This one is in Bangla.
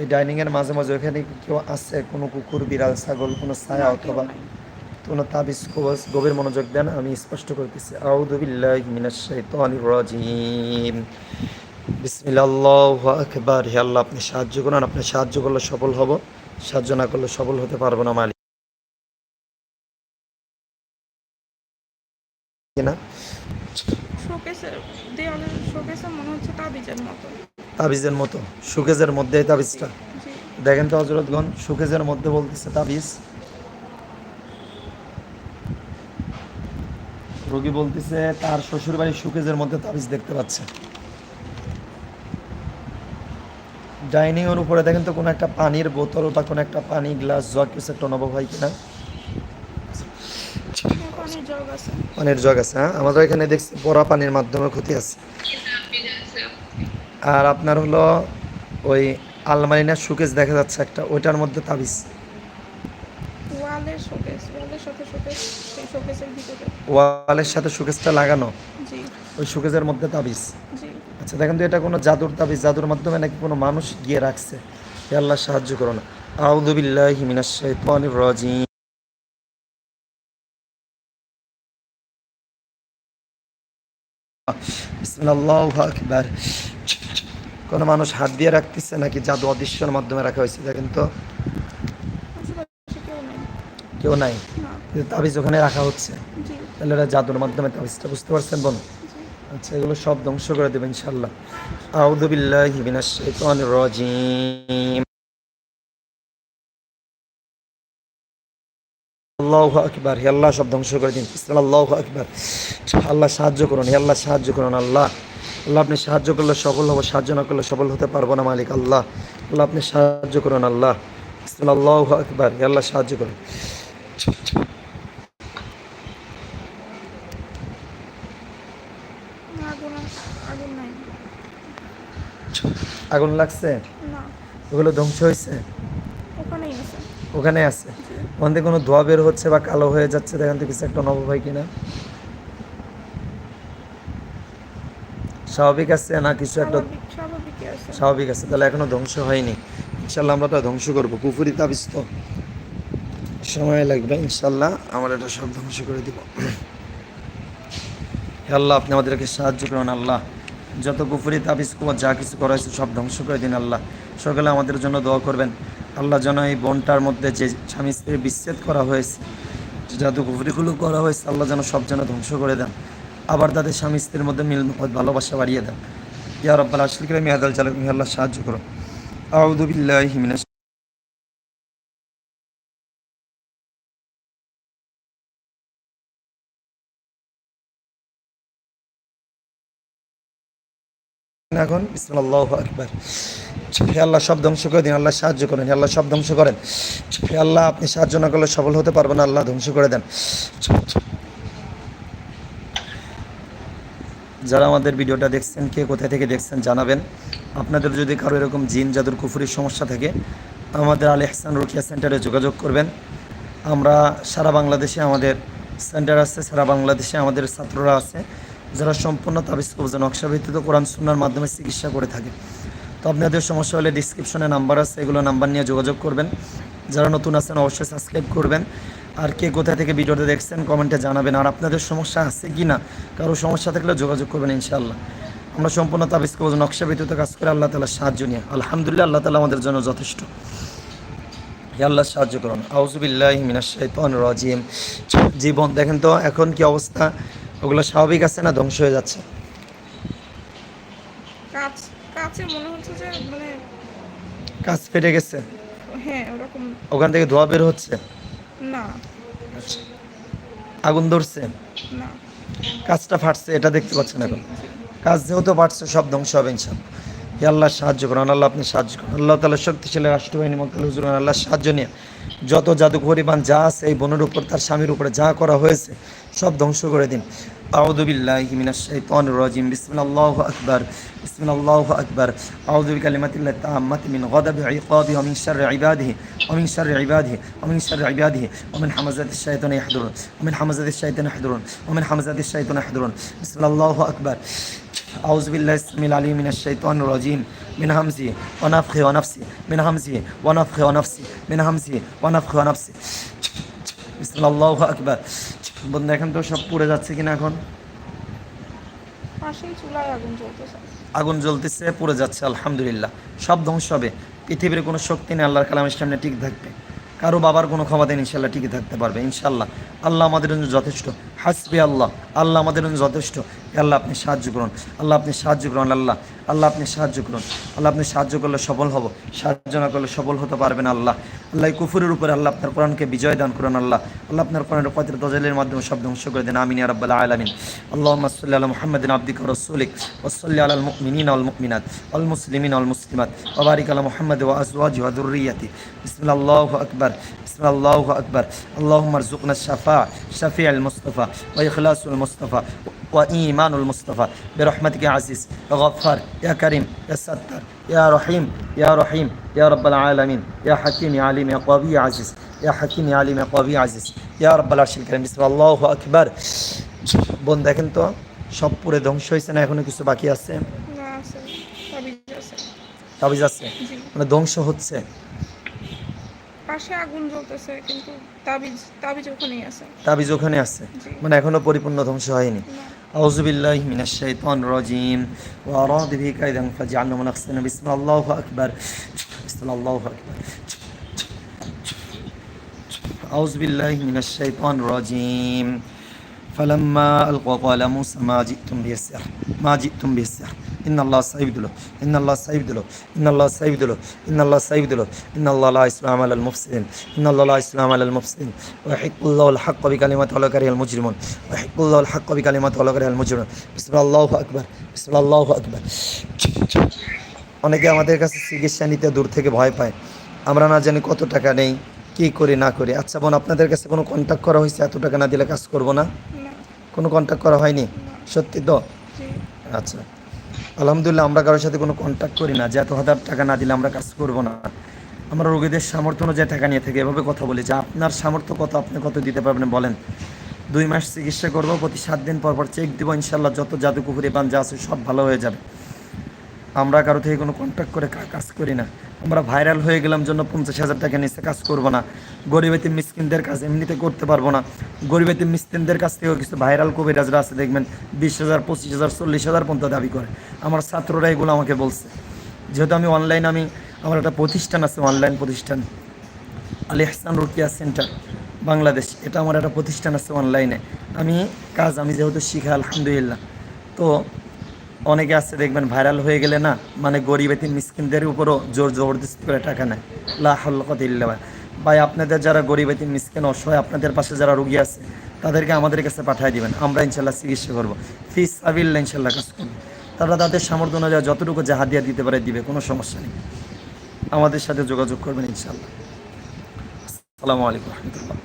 এই ডাইনিংয়ের মাঝে মাঝে ওখানে কেউ আছে, কোনো কুকুর, বিড়াল, ছাগল, কোনো ছায়া অথবা। কোনো তাবিজ, কবজ, গভীর মনোযোগ দেন, আমি স্পষ্ট করতেছি। আউযু বিল্লাহি মিনাশ শাইতানির রাজিম। বিসমিল্লাহ আকবার। হে আল্লাহ, আপনি সাহায্য করুন, আপনি সাহায্য করলে সফল হব, সাহায্য না করলে সফল হতে পারব না, মালিক। কিনা শোকেসের দেওয়ালের শোকেসে মনে হচ্ছে তাবিজের মতো। তাবিজের মতো? সুকেজের মধ্যে তাবিজটা? দেখেন তো হজরতগণ মধ্যে বলতেছে তাবিজ। রোগী বলতেছে তার শ্বশুর বাড়ির সুকেজের মধ্যে তাবিজ দেখতে পাচ্ছে। ডাইনিং এর উপরে দেখেন তো কোনো একটা পানির বোতল বা কোনো একটা পানি গ্লাস জগ কিছু একটা অনুভব হয় কিনা। পানির জগ আছে হ্যাঁ? আমাদের এখানে দেখছি পরা পানির মাধ্যমে ক্ষতি আছে। আর আপনার হলো ওই আলমারিনার সুকেজ দেখা যাচ্ছে একটা ওইটার মধ্যে তাবিজ। ওয়ালের সাথে শোকেস সেই শোকেসের ভিতরে। ওয়ালের সাথে সুকেজটা লাগানো? ওই সুকেজের মধ্যে তাবিজ? আচ্ছা দেখেন তো এটা কোনো জাদুর তাবিজ জাদুর মাধ্যমে নাকি কোনো মানুষ গিয়ে রাখছে? আল্লাহ সাহায্য করো না আউযু বিল্লাহি মিনাশ শাইতানির রাজিম। বিসমিল্লাহু আকবার। কোনো মানুষ হাত দিয়ে রাখতেছে নাকি জাদু অদৃশ্যের মাধ্যমে রাখা হয়েছে দেখেন তো। কেউ নাই। কিন্তু তাবিজ ওখানে রাখা হচ্ছে। তাহলে ওরা জাদুর মাধ্যমে তাবিজটা বুঝতে পারছেন বোন? আচ্ছা এগুলো সব ধ্বংস করে দেবেন ইনশাল্লাহ আউদুবিল্লাহ মিনাশ শাইতানির রাজিম। আল্লাহু আকবার হে আল্লাহ সব ধ্বংস করে দিন। আল্লাহু আকবার। আল্লাহ সাহায্য করুন হে আল্লাহ সাহায্য করুন আল্লাহ। আল্লাহ আপনি সাহায্য করলে সফল হব সাহায্য না করলে সফল হতে পারব না মালিক আল্লাহ। আল্লাহ আপনি সাহায্য করুন আল্লাহ। আল্লাহু আকবার হে আল্লাহ সাহায্য করুন। আগুন লাগছে? ওগুলো ধ্বংস হয়েছে? ওখানে আছে? ওখান থেকে কোনো ধোয়া বের হচ্ছে বা কালো হয়ে যাচ্ছে দেখেন থেকে কিছু একটা হয় কিনা? স্বাভাবিক আছে না কিছু একটা? স্বাভাবিক আছে। তাহলে এখনও ধ্বংস হয়নি। ইনশাল্লাহ আমরা তো ধ্বংস করব কুফুরি তো সময় লাগবে ইনশাল্লাহ আমরা এটা সব ধ্বংস করে দিব। আল্লাহ আপনি আমাদেরকে সাহায্য করুন আল্লাহ। যত কুফুরি তাবিজ যা কিছু করা হয়েছে সব ধ্বংস করে দিন আল্লাহ। সকালে আমাদের জন্য দোয়া করবেন। আল্লাহ যেন এই বনটার মধ্যে যে স্বামী স্ত্রী বিচ্ছেদ করা হয়েছে যে জাদু করা হয়েছে আল্লাহ যেন সব যেন ধ্বংস করে দেন। আবার তাদের স্বামী স্ত্রীর মধ্যে মিল মহব্বত, ভালোবাসা বাড়িয়ে দেন। ইয়া রব্বাল আশরিক মিয়াদাল চালক আল্লাহ সাহায্য করো। আউযু বিল্লাহি মিনাশ এখন বিসমিল্লাহু আকবার। হে আল্লাহ, সব ধ্বংস করে দিন, আল্লাহ সাহায্য করেন। আল্লাহ, সব ধ্বংস করেন। হে আল্লাহ, আপনি সাহায্য না করলে সফল হতে পারবেন আল্লাহ ধ্বংস করে দেন। যারা আমাদের ভিডিওটা দেখছেন, কে কোথায় থেকে দেখছেন জানাবেন। আপনাদের যদি কারও এরকম জিন, জাদুর, কুফুরির সমস্যা থাকে, আমাদের আলী হাসান রুকিয়া সেন্টারে যোগাযোগ করবেন। আমরা সারা বাংলাদেশে আমাদের সেন্টার আছে, সারা বাংলাদেশে আমাদের ছাত্ররা আছে, যারা সম্পূর্ণ তাবিজ কবজ কোরআন, সুন্নার মাধ্যমে চিকিৎসা করে থাকে। তো আপনাদের সমস্যা হলে ডিসক্রিপশনে নাম্বার আছে, এগুলো নাম্বার নিয়ে যোগাযোগ করবেন। যারা নতুন আছেন অবশ্যই সাবস্ক্রাইব করবেন। আর কে কোথা থেকে ভিডিওটা দেখছেন কমেন্টে জানাবেন। আর আপনাদের সমস্যা আছে কি না কারও সমস্যা থাকলে যোগাযোগ করবেন ইনশাআল্লাহ। আমরা সম্পূর্ণ তাবিজ, কবজ, নকশা ভিত্তিত কাজ করে আল্লাহ তালা সাহায্য নিয়ে। আলহামদুলিল্লাহ আল্লাহ তালা আমাদের জন্য যথেষ্ট। আল্লাহ সাহায্য করুন। আউজুবিল্লাহ মিনাশ শাইতানির রাজিম। জীবন, দেখেন তো এখন কি অবস্থা? ওগুলো স্বাভাবিক আছে না ধ্বংস হয়ে যাচ্ছে? কাছে মনে হচ্ছে যে মানে কাজ ফেটে গেছে? হ্যাঁ ওরকম। ওখান থেকে ধোয়া বের হচ্ছে? না। আগুন ধরছে? না। কাজটা ফাটছে এটা দেখতে পাচ্ছেন এখন। কাজ যেহেতু ফাটছে সব ধ্বংস হবে আল্লাহ সাহায্য করুন আল্লাহ আপনি সাহায্য করুন। আল্লাহ তালা শক্তিশালী রাষ্ট্রবাহিনী মক্কাল হুজুর আল্লাহ সাহায্য নিয়ে যত জাদু পরিমাণ যা আছে এই বোনের উপর তার স্বামীর উপরে যা করা হয়েছে সব ধ্বংস করে দিন। أعوذ بالله من الشيطان الرجيم. بسم الله أكبر. بسم الله أكبر. أعوذ بكلمة الله التامة من غضب عقابه ومن شر عباده. ومن شر عباده. ومن شر عباده. ومن حمزات الشيطان يحضرون. ومن حمزات الشيطان يحضرون. ومن حمزات الشيطان يحضرون. بسم الله أكبر. أعوذ بالله السميع العليم من الشيطان الرجيم. من همزه ونفخه ونفسه. من همزه ونفخه ونفسه. من همزه ونفخه ونفسه. بسم الله أكبر. বন্ধু এখন তো সব পুড়ে যাচ্ছে কিনা এখন? আগুন জ্বলতেছে। আগুন জ্বলতেছে পুড়ে যাচ্ছে আলহামদুলিল্লাহ। সব ধ্বংস হবে। পৃথিবীর কোনো শক্তি নেই আল্লাহর কালামের সামনে টিকে থাকবে। কারও বাবার কোনো ক্ষমতা নেই ইনশাল্লাহ টিকে থাকতে পারবে ইনশাল্লাহ। আল্লাহ আমাদের জন্য যথেষ্ট। হাসবি আল্লাহ আল্লাহ আমাদের জন্য যথেষ্ট। আল্লাহ আপনি সাহায্য করুন। আল্লাহ আপনি সাহায্য করুন আল্লাহ। আল্লাহ আপনি সাহায্য করুন। আল্লাহ আপনি সাহায্য করলে সফল হব। সাহায্য না করলে সফল হতে পারবেন আল্লাহ। আল্লাহ কুফুরের উপরে আল্লাহ আপনার কোরআনকে বিজয় দান করুন আল্লাহ। আল্লাহ আপনার কোরআনের পত্র দজালের মাধ্যমে সব ধ্বংস করে দেন। আমিন রাব্বাল আলামিন। আল্লাহুম্মা সাল্লি আলা মুহাম্মাদিন আবদিকা রাসূলিক ওয়া সাল্লি আলাল মুমিনিনা ওয়াল মুমিনাত ওয়াল মুসলিমিনা ওয়াল মুসলিমাত। ওয়া বারিক আলা মুহাম্মাদ ওয়া আজওয়াজি ওয়া যুররিয়াতি। বিসমিল্লাহু আকবার। বিসমিল্লাহু আকবার আল্লাহুম্মা আরযুকনা الشفاع شفيع المصطفى وإخلاص المصطفى وإيمان المصطفى برحمتك يا عزيز يا غفار يا كريم يا ستار يا رحيم يا رحيم يا رب العالمين يا حكيم يا عليم يا قوي يا عزيز يا حكيم يا عليم يا قوي يا عزيز يا رب العرش الكريم بسم الله أكبر বোন দেখেন তো সব পুরে ধ্বংস হয়েছে না এখনো কিছু বাকি আছে না আছে তাবিজ আছে তাবিজ আছে জি মানে ধ্বংস হচ্ছে পাশে আগুন জ্বলতেছে কিন্তু তাবিজ তাবিজ ওখানেই আছে তাবিজ ওখানে আছে জি মানে এখনো পরিপূর্ণ ধ্বংস হয়নি না أعوذ بالله من الشيطان الرجيم وأراد به كيدا فجعلنا من أخسنا بسم الله أكبر بسم الله أكبر أعوذ بالله من الشيطان الرجيم فلما ألقوا قال موسى ما جئتم به السحر ما جئتم به السحر ইন্নাল্লাহ সাহিবদুল ইন্নাল্লাহ সাহিবদুল ইন্নাল্লাহ সাহিবদুল ইন্নাল্লাহ সাহিবদুল ইন্নাল্লাহ ইসলাম আল মুফসিন ইন্নাল্লাহ ইসলাম আল মুফসিন ওয়াহিকুল্লাহ হক কবি কালিমাত অলকারী আল মুজরিমন ওয়াহিকুল্লাহ হক কবি কালিমাত অলকারী আল মুজরিমন বিসমুল্লাহ আকবর বিসমুল্লাহ আকবর অনেকে আমাদের কাছে চিকিৎসা নিতে দূর থেকে ভয় পায়। আমরা না জানি কত টাকা নেই কী করি না করি। আচ্ছা বোন আপনাদের কাছে কোনো কন্ট্যাক্ট করা হয়েছে? এত টাকা না দিলে কাজ করব না? কোনো কন্ট্যাক্ট করা হয়নি? সত্যি তো? আচ্ছা। আলহামদুলিল্লাহ, আমরা কারোর সাথে কোনো কন্ট্যাক্ট করি না। যে এত হাজার টাকা না দিলে আমরা কাজ করব না। আমরা রোগীদের সামর্থ্য অনুযায়ী টাকা নিয়ে থাকি। এভাবে কথা বলি যে, আপনার সামর্থ্য কত? আপনি কত দিতে পারবেন? বলেন, দুই মাস চিকিৎসা করব, প্রতি সাত দিন পর পর চেক দেবো ইনশাল্লাহ যত জাদু কুকুরি পান যা আছে সব ভালো হয়ে যাবে। আমরা কারও থেকে কোনো কন্ট্যাক্ট করে কাজ করি না। আমরা ভাইরাল হয়ে গেলাম জন্য পঞ্চাশ হাজার টাকা নিচে কাজ করব না। গরিবেতি মিসকিনদের কাজ এমনিতে করতে পারব না। গরিবেতি মিসকিনদের কাছ থেকেও কিছু ভাইরাল কবিরাজরা আছে, দেখবেন বিশ হাজার, পঁচিশ হাজার, চল্লিশ হাজার পর্যন্ত দাবি করে। আমার ছাত্ররা এগুলো আমাকে বলছে। যেহেতু আমি অনলাইন আমি আমার একটা প্রতিষ্ঠান আছে অনলাইন প্রতিষ্ঠান। আলী হাসান রুকিয়া সেন্টার, বাংলাদেশ। এটা আমার একটা প্রতিষ্ঠান আছে অনলাইনে আমি কাজ আমি যেহেতু শিখা, আলহামদুলিল্লাহ। তো অনেকে আছে, দেখবেন ভাইরাল হয়ে গেলে না মানে গরিব এতিম মিসকিনদের উপরও জোর জবরদস্তি করে টাকা নেয়। লাহল্লাহ ভাই, আপনাদের যারা গরিব এতিম মিসকিন, অসহায়, আপনাদের পাশে যারা রুগী আছে, তাদেরকে আমাদের কাছে পাঠিয়ে দিবেন, আমরা ইনশাল্লাহ চিকিৎসা করব। ফিস আবিল্লা ইনশাল্লাহ কাজ করব। তারা তাদের সামর্থ্য অনুযায়ী যতটুকু জাহাদিয়া দিতে পারে দিবে, কোনো সমস্যা নেই। আমাদের সাথে যোগাযোগ করবেন ইনশাল্লাহ আসসালামু আলাইকুম রহমতুল্লাহ।